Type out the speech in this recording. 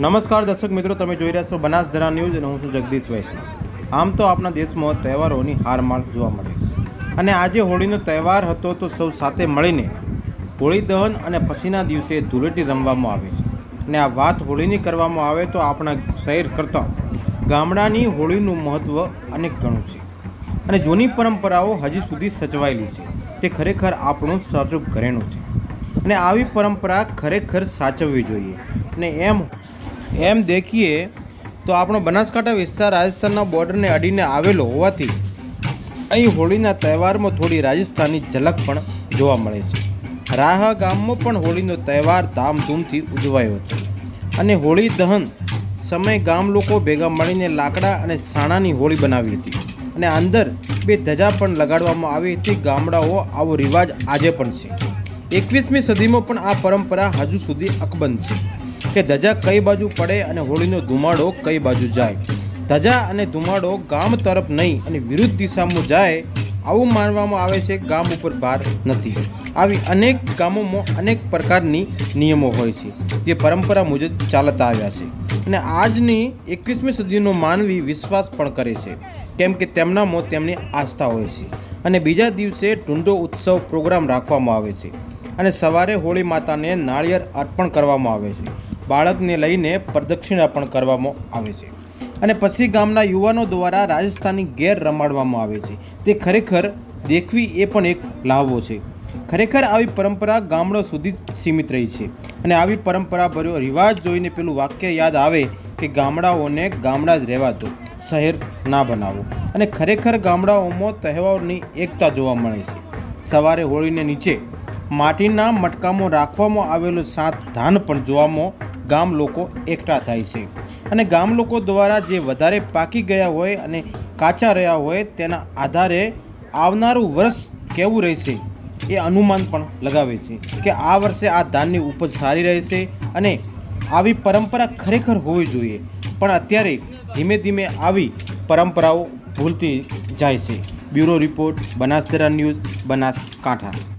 નમસ્કાર દર્શક મિત્રો, તમે જોઈ રહ્યા છો બનાસધરા ન્યૂઝ અને હું છું જગદીશ વૈષ્ણવ. આમ તો આપણા દેશમાં તહેવારોની હારમાળ જોવા મળે છે. અને આજે હોળીનો તહેવાર હતો તો સૌ સાથે મળીને હોળી દહન અને પછીના દિવસે ધૂળેટી રમવામાં આવે છે. અને આ વાત હોળીની કરવામાં આવે તો આપણા શહેર કરતાં ગામડાની હોળીનું મહત્ત્વ અનેક ગણું છે. અને જૂની પરંપરાઓ હજી સુધી સચવાયેલી છે. તે ખરેખર આપણું સાચું ઘરેણું છે. અને આવી પરંપરા ખરેખર સાચવવી જોઈએ. અને એમ એમ દેખીએ તો આપણો બનાસકાંઠા વિસ્તાર રાજસ્થાનના બોર્ડરને અડીને આવેલો હોવાથી અહીં હોળીના તહેવારમાં થોડી રાજસ્થાની ઝલક પણ જોવા મળે છે. રાહા ગામમાં પણ હોળીનો તહેવાર ધામધૂમથી ઉજવાયો હતો. અને હોળી દહન સમયે ગામ લોકો ભેગા મળીને લાકડા અને સાણાની હોળી બનાવી હતી. અને અંદર બે ધજા પણ લગાડવામાં આવી હતી. ગામડાઓ આવો રિવાજ આજે પણ છે. એકવીસમી સદીમાં પણ આ પરંપરા હજુ સુધી અકબંધ છે. કે ધજા કઈ બાજુ પડે અને હોળીનો ધુમાડો કઈ બાજુ જાય. ધજા અને ધુમાડો ગામ તરફ નહીં અને વિરુદ્ધ દિશામાં જાય આવું માનવામાં આવે છે ગામ ઉપર ભાર નથી. આવી અનેક ગામોમાં અનેક પ્રકારની નિયમો હોય છે જે પરંપરા મુજબ ચાલતા આવ્યા છે. અને આજની એકવીસમી સદીનો માનવી વિશ્વાસ પણ કરે છે. કેમ કે તેમનામાં તેમની આસ્થા હોય છે. અને બીજા દિવસે ટુંડો ઉત્સવ પ્રોગ્રામ રાખવામાં આવે છે. અને સવારે હોળી માતાને નાળિયેર અર્પણ કરવામાં આવે છે. બાળકને લઈને પ્રદક્ષિણા પણ કરવામાં આવે છે. અને પછી ગામના યુવાનો દ્વારા રાજસ્થાની ગેર રમાડવામાં આવે છે. તે ખરેખર દેખવી એ પણ એક લાહવો છે. ખરેખર આવી પરંપરા ગામડો સુધી સીમિત રહી છે. અને આવી પરંપરા ભર્યો રિવાજ જોઈને પેલું વાક્ય યાદ આવે કે ગામડાઓને ગામડા જ રહેવા દો શહેર ના બનાવો અને ખરેખર ગામડાઓમાં તહેવારોની એકતા જોવા મળે છે. સવારે હોળીને નીચે માટીના મટકામાં રાખવામાં આવેલું સાત ધાન પણ જોવામાં ગામ લોકો એકઠા થાય છે. અને ગામ લોકો દ્વારા જે વધારે પાકી ગયા હોય અને કાચા રહ્યા હોય તેના આધારે આવનારું વર્ષ કેવું રહેશે એ અનુમાન પણ લગાવે છે કે આ વર્ષે આ ધાનની ઉપજ સારી રહેશે અને આવી પરંપરા ખરેખર હોવી જોઈએ. પણ અત્યારે ધીમે ધીમે આવી પરંપરાઓ ભૂલતી જાય છે. બ્યુરો રિપોર્ટ બનાસદરા ન્યૂઝ, બનાસકાંઠા.